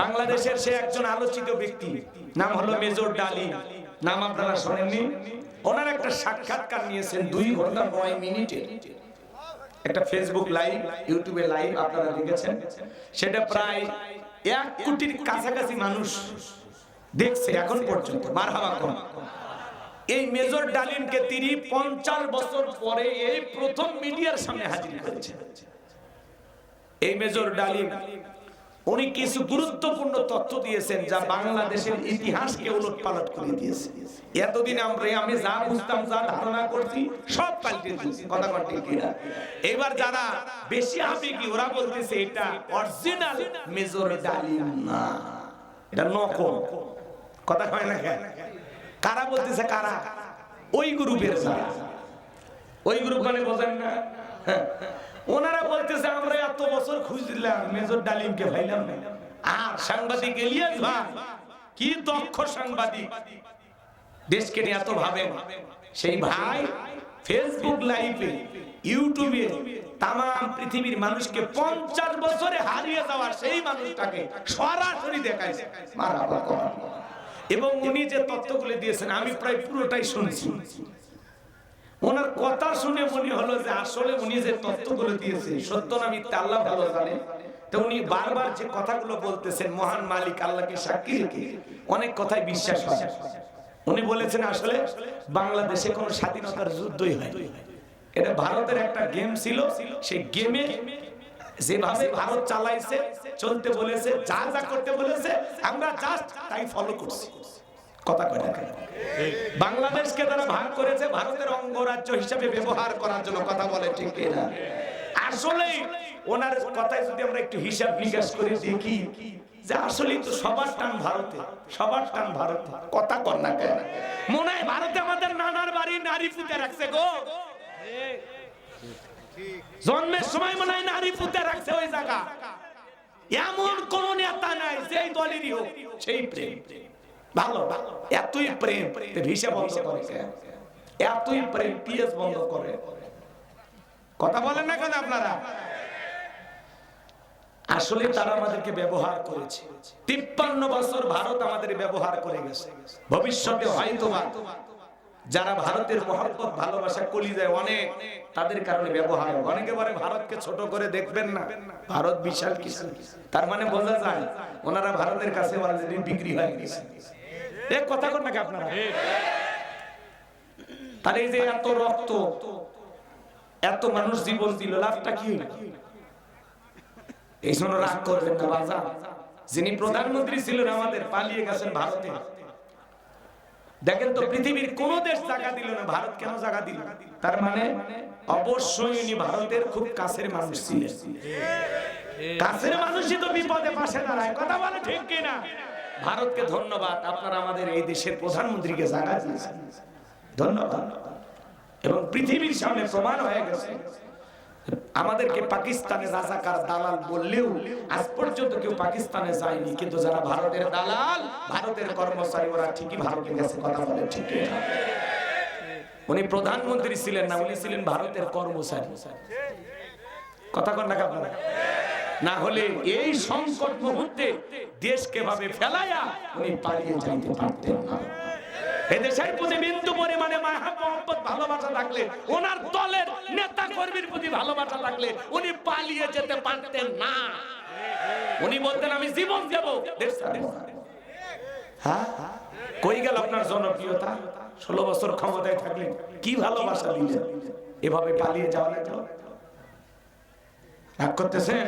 বাংলাদেশের সে একজন আলোচিত ব্যক্তি। নাম হলো মেজর ডালি। নাম আপনারা শোনেননি? ওনার একটা সাক্ষাৎকার নিয়েছেন দুই ঘণ্টা নয় মিনিটে। একটা ফেসবুক লাইভ ইউটিউবে লাইভ আপনারা দেখেছেন। সেটা প্রায় এক কোটির কাছাকাছি মানুষ দেখছে এখন পর্যন্ত। মারহাবা কম। এই মেজর ডালিমকে তিনি পঞ্চাশ বছর পরে এই প্রথম মিডিয়ার সামনে হাজির করেছেন। এই মেজর ডালিম উনি কিছু গুরুত্বপূর্ণ তথ্য দিয়েছেন যা বাংলাদেশের ইতিহাসকে উলট পালট করে দিয়েছে। এতদিন আমরা, আমি যা বুঝতাম, যা ধারণা করছি, সব পাল্টে কথা কথা কিনা এবার যারা বেশি আবেগী ওরা বলতেছে এটা অরিজিনাল মেজর ডালিম না। এটা নকল। কথা হয় না কারা বলতেছে কারা? ওই গ্রুপের যারা। ওই গ্রুপ মানে বোঝেন না? হ্যাঁ। ওনারা বলতেছে, আমরা এত বছর খুঁজলাম মেজর ডালিমকে ভাইলাম আর সাংবাদিক এলিয়াস ভাই, কি দক্ষ সাংবাদিক। দেশকে নিয়ে এত ভাবেন। সেই ভাই ফেসবুক লাইভে ইউটিউবে তাম পৃথিবীর মানুষকে পঞ্চাশ বছরে হারিয়ে যাওয়া সেই মানুষটাকে সরাসরি দেখাইছে। এবং উনি যে তথ্যগুলো দিয়েছেন, আমি প্রায় পুরোটাই শুনছি। ওনার কথা শুনে মনে হলো যে আসলে উনি যে তথ্যগুলো দিয়েছে সত্য না মিথ্যা আল্লাহ ভালো জানে। তো উনি বারবার যে কথাগুলো বলতেছেন, মহান মালিক আল্লাহকে সাক্ষী রেখে অনেক কথাই বিশ্বাস হয়। উনি বলেছেন, আসলে বাংলাদেশে কোনো স্বাধীনতার যুদ্ধই হয় এটা ভারতের একটা গেম ছিল, সেই গেমে যেভাবে ভারত চালাইছে, চলতে বলেছে, যা যা করতে বলেছে, আমরা জাস্ট তাই ফলো করছি। কথা কয় না? বাংলাদেশকে তারা ভাগ করেছে, ভারতের অঙ্গরাজ্য হিসেবে ব্যবহার করার জন্য কথা বলে, ঠিক না? আসলে ওনার কথায় যদি আমরা একটু হিসাব নিকাশ করে দেখি, যে আসলে তো সবার টান ভারতে, সবার টান ভারতে। কথা কর না কেন? মনে হয় ভারতে আমাদের নানার বাড়ি নারী পুঁতে রাখছে গো। জন্মের সময় মনে হয় নারী পুঁতে রাখছে ওই জায়গা। এমন কোন নেতা নাই, যেই দলেরই হোক, সেই প্রেম প্রেম। ভালো এতই প্রেম ভিসা বন্ধ করে। এতই প্রেম পিএস বন্ধ করে। কথা বলেন না কেন আপনারা? আসলে তারা আমাদেরকে ব্যবহার করেছে। তিপ্পান্ন বছর ভারত আমাদের ব্যবহার করে গেছে। ভবিষ্যতে হয়তো যারা ভারতের মহব্বত, ভালোবাসা কলি যায় অনেক, তাদের কারণে ব্যবহার অনেকে বলে ভারতকে ছোট করে দেখবেন না। ভারত বিশাল কিছু। তার মানে বোঝা যায়, ওনারা ভারতের কাছে অলরেডি বিক্রি হয়ে গেছে। এক কথা কর নাকি আপনারা? তার এই যে এত রক্ত, এত মানুষ জীবন দিল, লাভটা কি? এই জন্য রাগ করবেন না বাজা যিনি প্রধানমন্ত্রী ছিলেন আমাদের, পালিয়ে গেছেন ভারতে। দেখেন তো পৃথিবীর কোন দেশ জায়গা দিল না, ভারত কেন জায়গা দিল? তার মানে অবশ্যই উনি ভারতের খুব কাছের মানুষ ছিলেন। কাছের মানুষই তো বিপদে পাশে দাঁড়ায়, কথা বলে ঠিক কিনা? ভারতকে ধন্যবাদ, আপনারা আমাদের এই দেশের প্রধানমন্ত্রীকে জায়গা দিয়েছেন। ধন্যবাদ। এবং পৃথিবীর সামনে প্রমাণ হয়ে গেছে, আমাদেরকে পাকিস্তানের রাজাকার দালাল বললেও আজ পর্যন্ত কেউ পাকিস্তানে যায়নি, কিন্তু যারা ভারতের দালাল, ভারতের কর্মচারী, ওরা ঠিকই ভারতে গেছে কথা বলে, ঠিক উনি প্রধানমন্ত্রী ছিলেন না, উনি ছিলেন ভারতের কর্মচারী। কথা কন না আপনারা না হলে এই সংকট মুহূর্তে দেশকে ভাবে ফেলাইয়া উনি পালিয়ে যাইতে পারতেন না। এদেশের প্রতি বিন্দু পরিমাণে মায়া মোহাম্মত ভালোবাসা থাকলে, ওনার দলের নেতা কর্মীর প্রতি ভালোবাসা থাকলে উনি পালিয়ে যেতে পারতেন না। উনি বলতেন, আমি জীবন দেব দেশ হ্যাঁ? কই গেল আপনার জনপ্রিয়তা? ষোলো বছর ক্ষমতায় থাকলে কি ভালোবাসা দিলেন? এভাবে পালিয়ে যাওয়া রাগ করতেছেন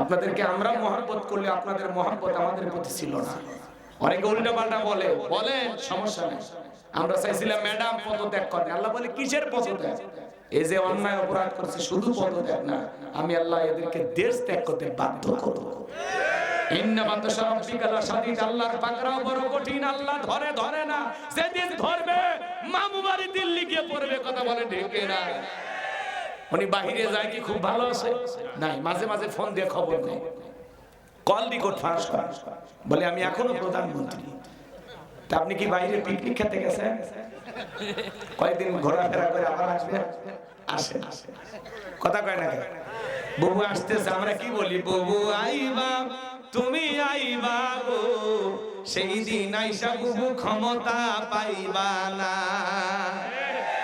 আপনাদেরকে আমরা মহাব্বত করলে আপনাদের মহাব্বত আমাদের প্রতি ছিল না। অনেকে উল্টা পাল্টা বলে বলেন সমস্যা নেই। আমরা চাইছিলাম, ম্যাডাম, পদত্যাগ করেন। আল্লাহ বলে, কিসের পদত্যাগ? এই যে অন্যায় অপরাধ করছে, শুধু না, আমি আল্লাহ এদেরকে দেশ ত্যাগ করতে বাধ্য দিল্লি গিয়ে পড়বে, কথা বলে ঢেকে না। উনি বাহিরে যায় কি খুব ভালো আছে? নাই, মাঝে মাঝে ফোন দিয়ে খবর নেই কল রিকর্ড ফাঁস বলে, আমি এখনও প্রধানমন্ত্রী। তা আপনি কি বাইরে পিকনিক খেতে গেছেন? কয়েকদিন ঘোরাফেরা করে আবার আসবেন? আসেন কথা কয় না? ববু আসতেছে, আমরা কি বলি? ববু আইবা, তুমি আইবা গো, সেই দিন আইসা বুবু ক্ষমতা পাইবা না।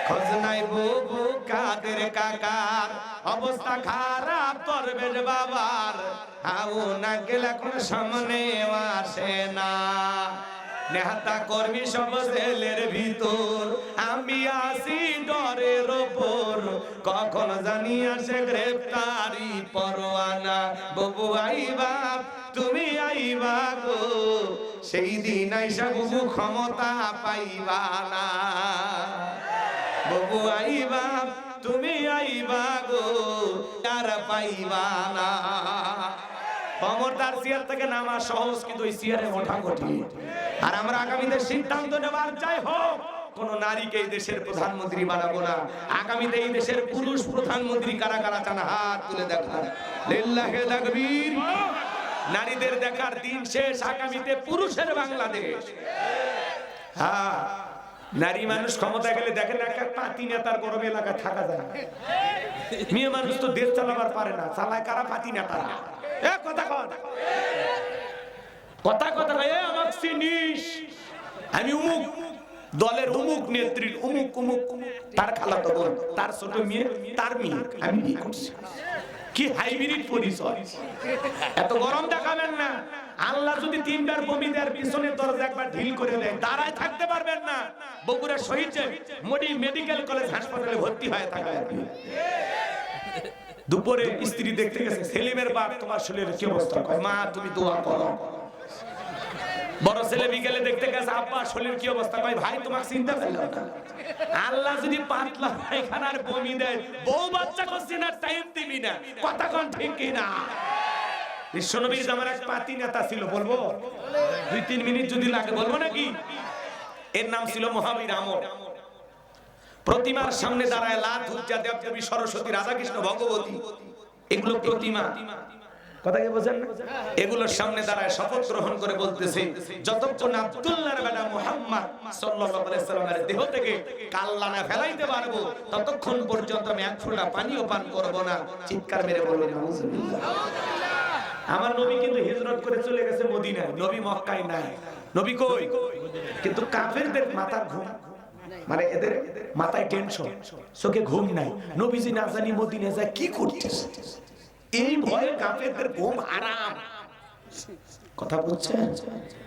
খোঁজ নাই বুবু কাদের কাকার অবস্থা খারাপ করবেন বাবার। আউ না গেলে কোন সামনে আসে না। নেহাতা কর্মী সব জেলের ভিতর। আমি আসি ডরের ওপর। কখন জানি আসে গ্রেফতারি পরোয়ানা। ববু আইবা, তুমি আইবা গো। সেই দিন আইসা বুবু ক্ষমতা পাইবা না। ববু আইবা, তুমি আইবা গো আর পাইবা না। থেকে নামা আর আমরা আগামীতে সিদ্ধান্ত নেবার হোক, কোন নারীকে এই দেশের প্রধানমন্ত্রী বানাবো না। আগামীতে এই দেশের পুরুষ প্রধানমন্ত্রী কারা কারা চান, হাত তুলে দেখা। লিল্লাহে তাকবীর। নারীদের দেখার দিন শেষ, আগামীতে পুরুষের বাংলাদেশ। হ্যাঁ। নারী মানুষ ক্ষমতা গেলে দেখেন একটা পাতি নেতার গরম এলাকায় থাকা যায় না। মেয়ে মানুষ তো দেশ চালাবার পারে না, চালায় কারা পাতি নেতারা এ, কথা কথা কথা আমার চিনিস। আমি উমুক, দলের উমুক উমুক উমুক তার খালাতো বোন, তার ছোট মেয়ে, তার মেয়ে। আমি কি হাইব্রিড পরিচয়। এত গরম দেখাবেন না। আল্লাহ যদি তিনবার বমি দেওয়ার পিছনে দরজা একবার ঢিল করে দেয়, দাঁড়ায় থাকতে পারবেন না। বগুড়া শহীদ মোডি মেডিকেল কলেজ হাসপাতালে ভর্তি হয়ে থাকা। দুপুরে স্ত্রী দেখতে গেছে, সেলিমের বাপ তোমার শরীরের কি অবস্থা? মা, তুমি দোয়া করো। বড় ছেলে বিকেলে দেখতে গেছে, আব্বা, শরীর কি অবস্থা? কয়, ভাই চিন্তা আল্লাহ যদি পাতলা পায়খানার বমি দেয়, বউ বাচ্চা করছি না টাইম দিবি না। কথা কোন ঠিক কি না বিশ্বনবীর জামার এক পাতি নেতা ছিল, বলব? দুই, তিন মিনিট যদি লাগে, বলব নাকি? এর নাম ছিল মহাবীর আমর। প্রতিমার সামনে দাঁড়ায় লাল ধুজ্জা দেবদেবী সরস্বতী রাধাকৃষ্ণ ভগবতী। এগুলো প্রতিমা। কথা কি বোঝেন? এগুলোর সামনে দাঁড়ায় শপথ গ্রহণ করে বলতেছে, যতক্ষণ আব্দুল্লাহর বেটা মুহাম্মদ সাল্লাল্লাহু আলাইহি সাল্লামের দেহ থেকে কাল্লা না ফেলাইতে পারব, ততক্ষণ পর্যন্ত আমি এক ফোঁটা পানিও পান করব না। চিৎকার মেরে বলব নাউজুবিল্লাহ। আমার নবী কিন্তু হিজরত করে চলে গেছে মদিনায়। নবী মক্কায় নাই। নবী কই? কিন্তু কাফেরদের মাথার ঘুম। মানে এদের মাথায় টেনশন চোখে ঘুম নাই। নবীজি না জানি মদিনে যায়, কি করতেছে এই ভয়ে কাফেরদের ঘুম আরাম কথা বলছেন?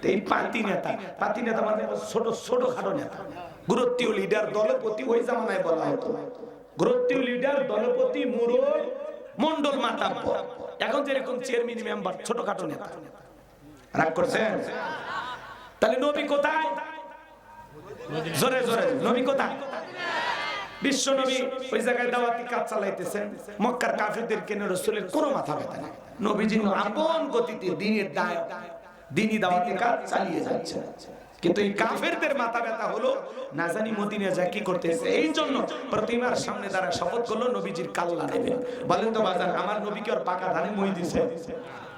এই পাতি নেতা। পাতি নেতা মানে ছোট ছোট খাটো নেতা। গুরুত্বীয় লিডার দলপতি ওই জামানায় বলা হতো। গুরুত্বীয় লিডার দলপতি মুরল মন্ডল মাতাব্য এখন যেরকম চেয়ারম্যান মেম্বার ছোটখাটো নেতা। রাগ করছেন? তাহলে নবী কোথায়? জোরে জোরে, নবী কোথায়? বিশ্ব নবী ওই জায়গায় দাওয়াতি কাজ চালাইতেছেন। মক্কার কাফিরদের কেন রসুলের কোনো মাথা ব্যথা নেই? নবীজি আপন গতিতে দিনের দায়, দিনই দাওয়াতি কাজ চালিয়ে যাচ্ছে। কিন্তু এই কাফেরদের মাথা ব্যথা হলো, না জানি মদিনে যা কি করতেছে। এই জন্য প্রতিমার সামনে দ্বারা শপথ করল, নবীজির কাল্লা নেবে। বলেন তো বাজার আমার নবীকে ওর পাকা ধানে মই দিছে।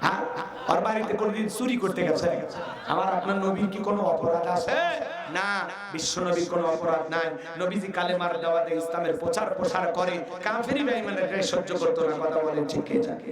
হ্যাঁ? বাড়িতে কোনদিন চুরি করতে গেছে? আমার আপনার নবীর কি কোনো অপরাধ আছে? না, বিশ্ব নবীর কোনো অপরাধ নাই। নবীজি কালেমার দাওয়াতে ইসলামের প্রচার প্রসার করে কাফেরি সহ্য করতো না, কথা বলেন ঠিক জানে